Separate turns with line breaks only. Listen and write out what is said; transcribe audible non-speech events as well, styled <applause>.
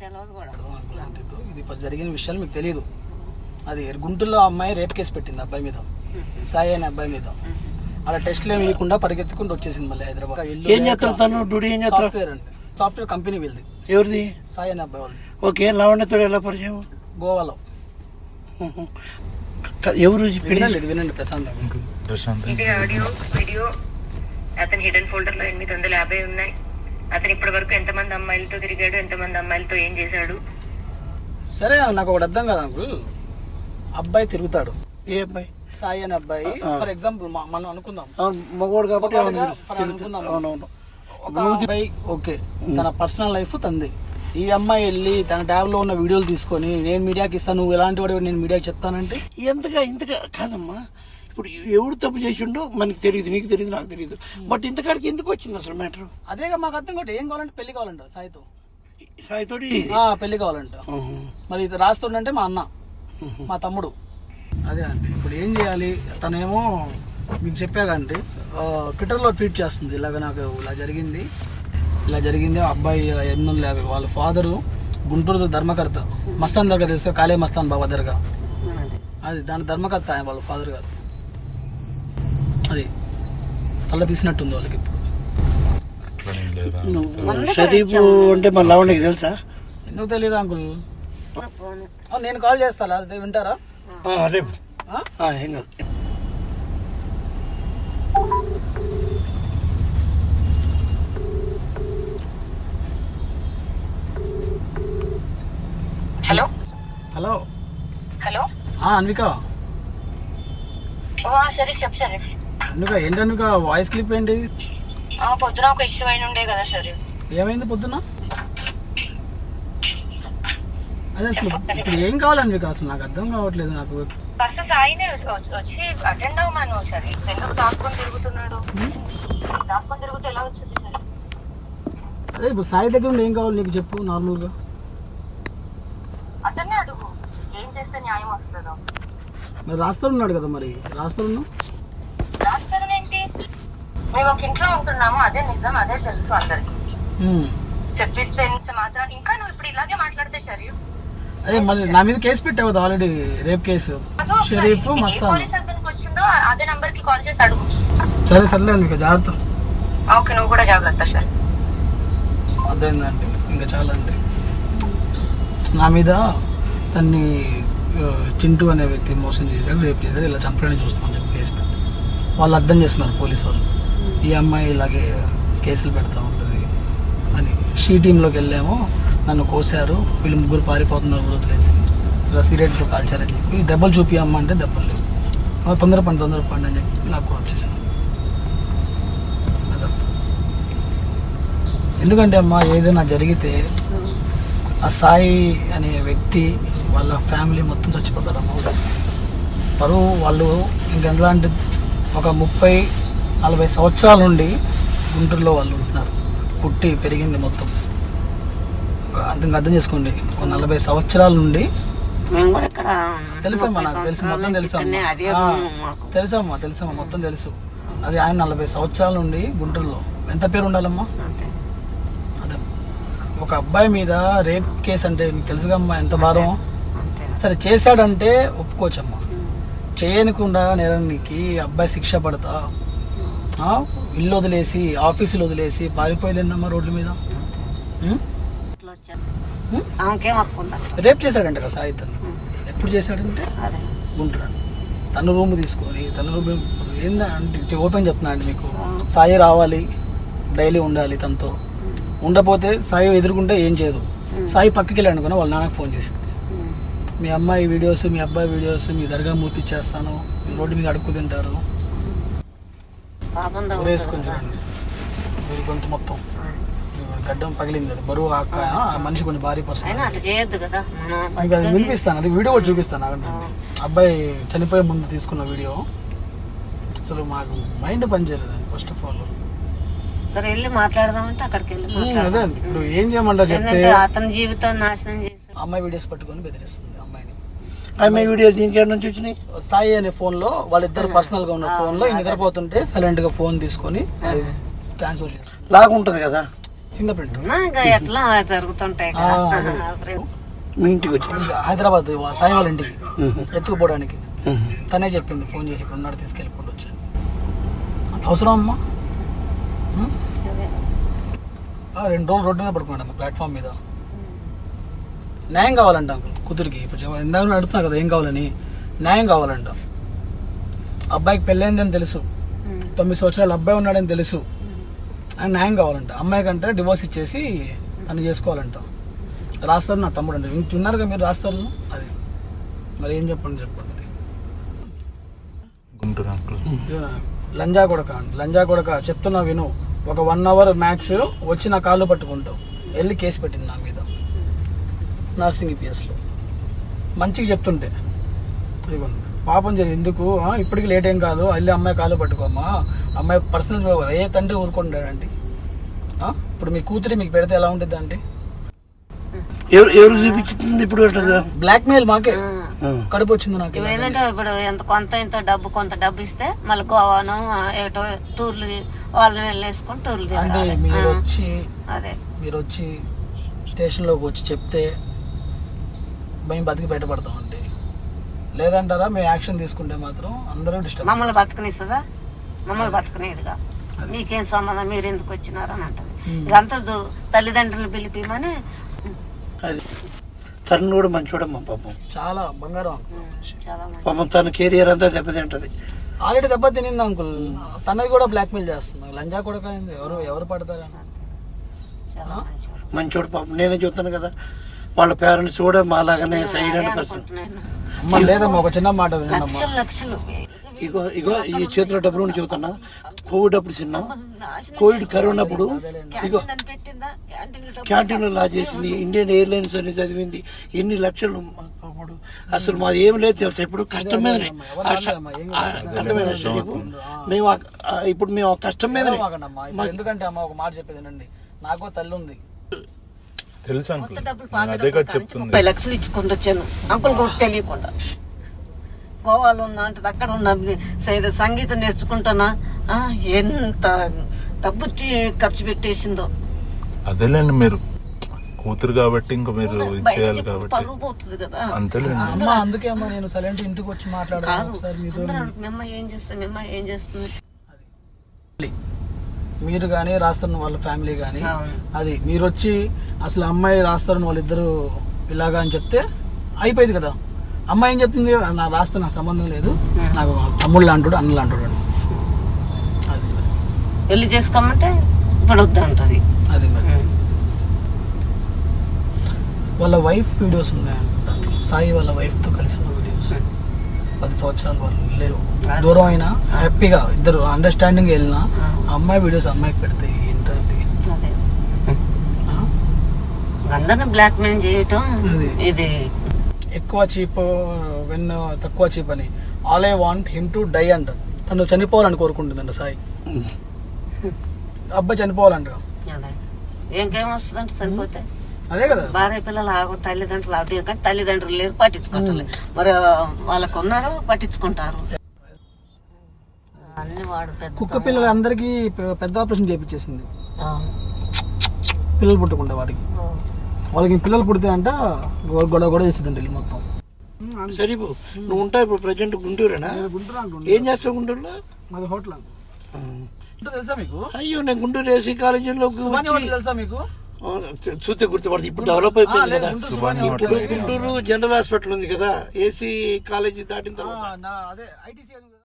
తెలియదు కూడా.
అలాంటిదో ఇది ఇప్పుడు జరిగిన విషయాలు మీకు తెలియదు అది గుంటూరులో అమ్మాయి రేప్ కేసు పెట్టింది అబ్బాయి మీద. సాయి అనే అబ్బాయి మీద. అలా టెస్ట్లు ఏమి ఇవ్వకుండా పరిగెత్తుకుంటూ వచ్చేసింది మళ్ళీ హైదరాబాద్.
ఏం చేస్తారు తను? డ్యూటీ ఏం చేస్తారు?
సాఫ్ట్వేర్ అండి. సాఫ్ట్వేర్ కంపెనీ వీళ్ళది.
ఎవరిది?
సాయి అనే అబ్బాయి వాళ్ళది.
ఓకే లావణ్యతో ఎలా పరిచయం?
గోవాలో.
ఎవరు
వినండి వినండి ప్రశాంత్
ప్రశాంత్
ఇది ఆడియో వీడియో. అతని హిడెన్ ఫోల్డర్లో ఎనిమిది వందల యాభై ఉన్నాయి. అతను ఇప్పటి వరకు ఎంతమంది అమ్మాయిలతో తిరిగాడు ఎంతమంది అమ్మాయిలతో ఏం చేశాడు?
సరే నాకు ఒకటి అర్థం కాదు అంకుల్. అబ్బాయి తిరుగుతాడు.
ఏ అబ్బాయి?
సాయి అనే అబ్బాయి. ఫర్ ఎగ్జాంపుల్ మనం అనుకుందాం.
మగవాడు కాబట్టి.
అనుకుందాం. ఒక అబ్బాయి ఓకే తన పర్సనల్ లైఫ్ తంది. ఈ అమ్మాయి వెళ్ళి తన ట్యాబ్లో ఉన్న వీడియోలు తీసుకొని నేను మీడియాకి ఇస్తాను నువ్వు ఎలాంటి వాడు నేను మీడియాకి చెప్తానంటే?
ఎంతగా ఇంతగా కాదమ్మా. ఇప్పుడు ఎవడు తప్పు చేసిండో మనకి తెలియదు నీకు తెలియదు నాకు తెలియదు బట్ ఇంతకాడికి ఎందుకు వచ్చింది అసలు మ్యాటర్
అదేగా మాకు అర్థం కూడా ఏం కావాలంటే పెళ్ళి కావాలంటారు సాయితో.
సాయితోటి
ఆ, పెళ్ళి కావాలంట. మరి ఇది రాస్తుండంటే మా అన్న మా తమ్ముడు. అదే అంటే ఇప్పుడు ఏం చేయాలి? తనేమో మీకు చెప్పాకంటే ట్విట్టర్లో ట్వీట్ చేస్తుంది. ఇలాగ నాకు ఇలా జరిగింది. ఇలా జరిగింది. అబ్బాయి ఇలా ఎనిమిది వందల యాభై వాళ్ళ ఫాదరు గుంటూరు ధర్మకర్త. మస్తాన్ దర్గా తెలుసు? కాళే మస్తాన్ బాబా దర్గా
అదే
అది దాని ధర్మకర్త ఆయన వాళ్ళ ఫాదర్ గారు. అది తల తీసినట్టుంది వాళ్ళకి ఇప్పుడు.
షరీఫ్ అంటే మన తెలుసా?
ఎందుకు తెలియదు అంకుల్?
ఫోన్
ఆ, నేను కాల్ చేస్తాను అదే వింటారా?
ఆ, రేపు
ఆ?
ఆ, ఏం కాదు.
హలో?
హలో.
హలో?
ఆ, అన్విక.
షరీఫ్ షరీఫ్
అన్విక ఏంటి అన్విక వాయిస్ క్లిప్ ఏంటి?
ఆ పొద్దున ఒక ఇష్యూ అయిన ఉండే కదా షరీఫ్
ఏమైంది పొద్దున? అదే అసలు ఇప్పుడు ఏం కావాలి అన్విక అసలు నాకు అర్థం కావట్లేదు నాకు.
ఫస్ట్ సాయిని వచ్చి- అటెండ్ అవ్వమను షరీఫ్ ఎందుకు దాక్కొని తిరుగుతున్నాడు? దాక్కొని తిరుగుతూ ఎలా వచ్చింది షరీఫ్
అదే ఇప్పుడు సాయి దగ్గర ఏం కావాలి నీకు చెప్పు నార్మల్గా.
అతన్నే అడుగు. ఏం చేస్తే న్యాయం వస్తుందో.
మరి రాస్తారు ఉన్నాడు కదా మరి.
ఏంటి మేము ఒక ఇంట్లో ఉంటున్నాము అదే నిజం అదే తెలుసు అందరికి. చెప్పిస్తే మాత్రం ఇంకా నువ్వు ఇప్పుడు ఇలాగే మాట్లాడితే షరీఫ్?
అదే మరి నా మీద కేసు పెట్టావు ఆల్రెడీ రేప్ కేసు. షరీఫ్
వచ్చిందో అదే నంబర్కి కాల్ చేసి అడుగు.
సరే సర్లే అన్విక జాగ్రత్త.
ఓకే నువ్వు కూడా జాగ్రత్త షరీఫ్
అర్థమైందండి ఇంకా చాలా అండి నా మీద తన్ని చింటూ అనే వ్యక్తి మోసం చేశాడు రేపు చేశాడు ఇలా చంపడానికి చూస్తున్నాం చెప్పి కేసు పెట్టి వాళ్ళు అర్థం చేసుకున్నారు పోలీసు వాళ్ళు. ఈ అమ్మాయి ఇలాగే కేసులు పెడతా ఉంటుంది అని. షీ టీంలోకి వెళ్ళాము. నన్ను కోసారు వీళ్ళు ముగ్గురు పారిపోతున్నారు వదిలేసి. ఇలా సిగరెట్తో కాల్చారని చెప్పి. దెబ్బలు చూపి అమ్మ అంటే దెబ్బలు లేవు. తొందర పండి తొందర పండి అని చెప్పి నాకు వచ్చేసాను ఎందుకంటే అమ్మ ఏదైనా జరిగితే ఆ సాయి అనే వ్యక్తి వాళ్ళ ఫ్యామిలీ మొత్తం చచ్చిపోతారు అమ్మ. పరువు వాళ్ళు ఇంకెందులాంటి ఒక ముప్పై నలభై సంవత్సరాల నుండి గుంటూరులో వాళ్ళు ఉంటున్నారు. పుట్టి పెరిగింది మొత్తం. అర్థం అర్థం చేసుకోండి. ఒక నలభై సంవత్సరాల నుండి తెలుసమ్మా నాకు తెలుసు మొత్తం తెలుసమ్మా. తెలుసమ్మా తెలుసమ్మా మొత్తం తెలుసు. అది ఆయన నలభై సంవత్సరాల నుండి గుంటూరులో. ఎంత పేరు ఉండాలమ్మా? అదే. ఒక అబ్బాయి మీద రేప్ కేసు అంటే మీకు తెలుసుగమ్మా ఎంత భారం? సరే చేశాడంటే ఒప్పుకోవచ్చమ్మా. చేయనికుండా నేరానికి అబ్బాయి శిక్ష పడతా? ఇల్లు వదిలేసి ఆఫీసులు వదిలేసి పారిపోయలేదమ్మా రోడ్ల మీద? రేప్ చేశాడంట కదా సాయితన్ ఎప్పుడు చేశాడంటే? గుంటున్నాడు తన రూమ్ తీసుకొని తన రూమ్ ఏందా అంటే ఓపెన్ చెప్తున్నా అండి మీకు. సాయి రావాలి డైలీ ఉండాలి తనతో. ఉండపోతే సాయి ఎదుర్కొంటే ఏం చేయదు. సాయి పక్కకి వెళ్ళి అనుకున్నా వాళ్ళ నాన్నకి ఫోన్ చేసింది. మీ అమ్మాయి వీడియోస్ మీ అబ్బాయి వీడియోస్ మీ దర్గా మూర్తి ఇచ్చేస్తాను రోడ్డు మీద అడుక్కు తింటారు.
పాపం
చూడండి. వీరి గొంతు మొత్తం. గడ్డం పగిలింది అది. బరువు ఆ కా- ఆ మనిషి కొంచెం భారీ పర్సన్.
అట్లా చేయొద్దు కదా.
అది వినిపిస్తాను. అది వీడియో కూడా చూపిస్తాను ఆగండి అబ్బాయి చనిపోయే ముందు తీసుకున్న వీడియో. అసలు మాకు మైండ్ పనిచేయలేదు ఫస్ట్ ఆఫ్ ఆల్
సరే వెళ్ళి మాట్లాడదామంటే అక్కడికి వెళ్ళి
అదే ఇప్పుడు ఏం చేయమంటారు చెప్తే
అతని జీవితం నాశనం చేసి
అమ్మాయి వీడియోస్ పట్టుకొని బెదిరిస్తుంది. అమ్మాయిని
ఆమె వీడియో దీనికి ఎక్కడి నుంచి వచ్చినాయి?
సాయి అనే ఫోన్లో వాళ్ళిద్దరు పర్సనల్గా ఉన్న ఫోన్లో నిద్రపోతుంటే సైలెంట్గా ఫోన్ తీసుకొని ట్రాన్స్ఫర్ చేస్తుంది
లాగా ఉంటుంది కదా?
ఫింగర్ ప్రింట్
ఎట్లా జరుగుతుంటాయి.
మీ ఇంటికి వచ్చి
హైదరాబాద్ సాయి వాళ్ళ ఇంటికి. ఎత్తుకుపోవడానికి. తనే చెప్పింది ఫోన్ చేసి ఇక్కడ ఉన్నాడు తీసుకెళ్ళిపోండి వచ్చాను. అంత అవసరం అమ్మా? రెండు రోజులు రోడ్డు మీద పడుకున్నాడు ప్లాట్ఫామ్ మీద. న్యాయం కావాలంట అంకుల్ కూతురికి. ఇప్పుడు ఇందాక అడుగుతున్నా కదా ఏం కావాలని న్యాయం కావాలంట. అబ్బాయికి పెళ్ళైందని తెలుసు. తొమ్మిది సంవత్సరాలు అబ్బాయి ఉన్నాడని తెలుసు. అని న్యాయం కావాలంట. అమ్మాయి కంటే డివోర్స్ ఇచ్చేసి తను చేసుకోవాలంట. రాస్తారు నా తమ్ముడు అంటే. ఇంక ఉన్నారుగా మీరు రాస్తారు. అది. మరి ఏం చెప్పండి చెప్పండి. లంజా కొడక అండి లంజా కొడక చెప్తున్నా విను. ఒక వన్ అవర్ మ్యాక్స్ వచ్చి నా కాళ్ళు పట్టుకుంటావు. వెళ్ళి కేసు పెట్టింది నా మీద. నర్సింగ్ ఈపీఎస్లో మంచిగా చెప్తుంటే. పాపం జరిగి ఎందుకు? ఇప్పటికి లేట్ ఏం కాదు. వెళ్ళి అమ్మాయి కాళ్ళు పట్టుకోమ్మా. అమ్మాయి పర్సనల్ ఏ తండ్రి ఊరుకుంటాడండి? ఇప్పుడు మీ కూతురి మీకు పెడితే ఎలా ఉంటుంది అంటే
ఎవరు చూపించింది ఇప్పుడు
బ్లాక్ మెయిల్ మాకే. కడుపు వచ్చింది నాకు
ఏంటంటే ఇప్పుడు ఎంత కొంత ఇంత డబ్బు కొంత డబ్బు ఇస్తే మళ్ళీ గోవాను ఏటో టూర్లు వాళ్ళని వెళ్ళేసుకొని టూర్లు తిరగాలి.
మీరు వచ్చి
అదే.
మీరు వచ్చి స్టేషన్లోకి వచ్చి చెప్తే మేము బతికి బయటపడతామండి. లేదంటారా మేము యాక్షన్ తీసుకుంటే మాత్రం అందరూ డిస్టర్బ్
మమ్మల్ని బతకనిస్తుందా? మమ్మల్ని బతకనేదిగా మీకేం సంబంధం? మీరు ఎందుకు వచ్చినారని అంటది. ఇదంతా దు- తల్లిదండ్రులు పిలిపిమని
అది. తను కూడా మంచోడమ్మా పాపం.
చాలా బంగారం
పాపం తన కెరియర్ అంతా దెబ్బతింటది.
ఆల్రెడీ దెబ్బ తినింది అంకుల్. తనది కూడా బ్లాక్మెయిల్ చేస్తుంది. లంజా కూడా ఎవరు ఎవరు పడతారా
చాలా మంచివాడు
మంచోడు పాపం. నేనే చూస్తాను కదా. వాళ్ళ పేరెంట్స్ కూడా మాలాగానే సైలెంట్ పర్సన్
అనుకుంటున్నాను.
అమ్మ లేదమ్మా ఒక చిన్న మాట వినమ్మా
లక్షలు లక్షలు.
ఇగో ఇగో ఈ చేతిలో డబ్బులు ఉండి చెబుతున్నా. కోవిడ్ అప్పుడు చిన్న. కోవిడ్ కరోనా అప్పుడు ఇగో
నన్ను పెట్టిందా క్యాంటీన్
క్యాంటీన్ లా చేసింది. ఇండియన్ ఎయిర్లైన్స్ అని చదివింది. ఎన్ని లక్షలు అప్పుడు అసలు మాది ఏం లేదు తెలుసా? ఇప్పుడు కష్టం మీదనే. నీకు? మేము ఇప్పుడు మేము కష్టం మీదనే.
ఎందుకంటే అమ్మ ఒక మాట చెప్పేది నాకు తల్లి ఉంది.
తెలుసు అంకుల్. నేను అదే కదా చెప్తుంది.
ముప్పై లక్షలు ఇచ్చుకుంటూ వచ్చాను. అంకుల్ కూడా తెలియకుండా. గోవాలో ఉన్నా అంటే అక్కడ ఉన్న సైద సంగీతం నేర్చుకుంటానా? ఆ, ఎంత డబ్బు తి- ఖర్చు పెట్టేసిందో.
అదేలేండి మీరు. కూతురు కాబట్టి ఇంకా మీరు
బయట
ఇచ్చేయాలి
చెప్పు
కాబట్టి.
పరువు పోతుంది కదా.
అంతేలేండి.
అమ్మ అందుకే అమ్మ నేను సైలెంట్ ఇంటికి వచ్చి మాట్లాడాను
కాదు
ఒకసారి మీతో.
అందరూ అడుగు, మీ అమ్మాయి ఏం చేస్తుంది మీ అమ్మాయి ఏం చేస్తుంది?
మీరు కానీ రాస్తున్న వాళ్ళ ఫ్యామిలీ కానీ. అది మీరు వచ్చి అసలు అమ్మాయి రాస్తారని వాళ్ళిద్దరు ఇలాగా అని చెప్తే అయిపోయింది కదా. అమ్మాయి ఏం చెప్తుంది? నా రాస్తే నాకు సంబంధం లేదు. నాకు తమ్ముడు లాంటాడు అన్న లాంటాడు అది.
పెళ్ళి చేసుకోమంటే ఇప్పుడు వద్దు అంటది.
అది మరి. వాళ్ళ వైఫ్ వీడియోస్ ఉన్నాయంట సాయి వాళ్ళ wife తో కలిసి ఉన్న వీడియోస్. పది సంవత్సరాలు వాళ్ళు లేరు. దూరం అయినా హ్యాపీగా ఇద్దరు అండర్స్టాండింగ్ వెళ్ళినా అమ్మాయి వీడియోస్ అమ్మాయికి పెడితే ఏంటంటే?
అందరిని బ్లాక్ మెయిల్ చేయటం. ఇది.
ఎక్కువ చీప్ వెన్ తక్కువ చీప్ అని. All I want him to die అంట. తను చనిపోవాలని కోరుకుంటుందంట సాయి. <laughs> అబ్బాయి చనిపోవాలంట.
అదే. ఇంకేం వస్తుందంటే? సరిపోతే?
అదే కదా.
భార్య పిల్లలు ఆగు తల్లిదండ్రులు ఆగు దీనికంటే తల్లిదండ్రులు లేరు పట్టించుకుంటారు. మరి వాళ్ళకు ఉన్నారు పట్టించుకుంటారు. అన్ని వాడు పెద్ద
కుక్క పిల్లలు అందరికీ పెద్ద ఆపరేషన్ చేయించేసింది
అవును.
పిల్లలు పుట్టకుండా వాడికి. వాళ్ళకి పిల్లలు పుడితే అంట గొ- గొడవ గొడవ చేసిందండి మొత్తం.
సరే ఇప్పుడు నువ్వు ఉంటావు ఇప్పుడు ప్రజెంట్ గుంటూరేనా? ఏం చేస్తావు గుంటూరులో?
మాది హోటల్
ఆ.
తెలుసా మీకు?
అయ్యో నేను గుంటూరు ఏసీ కాలేజీలో
తెలుసా మీకు?
చూస్తే గుర్తుపడుతుంది ఇప్పుడు డెవలప్ అయిపోయింది కదా. ఇప్పుడు. గుంటూరు జనరల్ హాస్పిటల్ ఉంది కదా ఏసీ కాలేజీ దాటిన తర్వాత.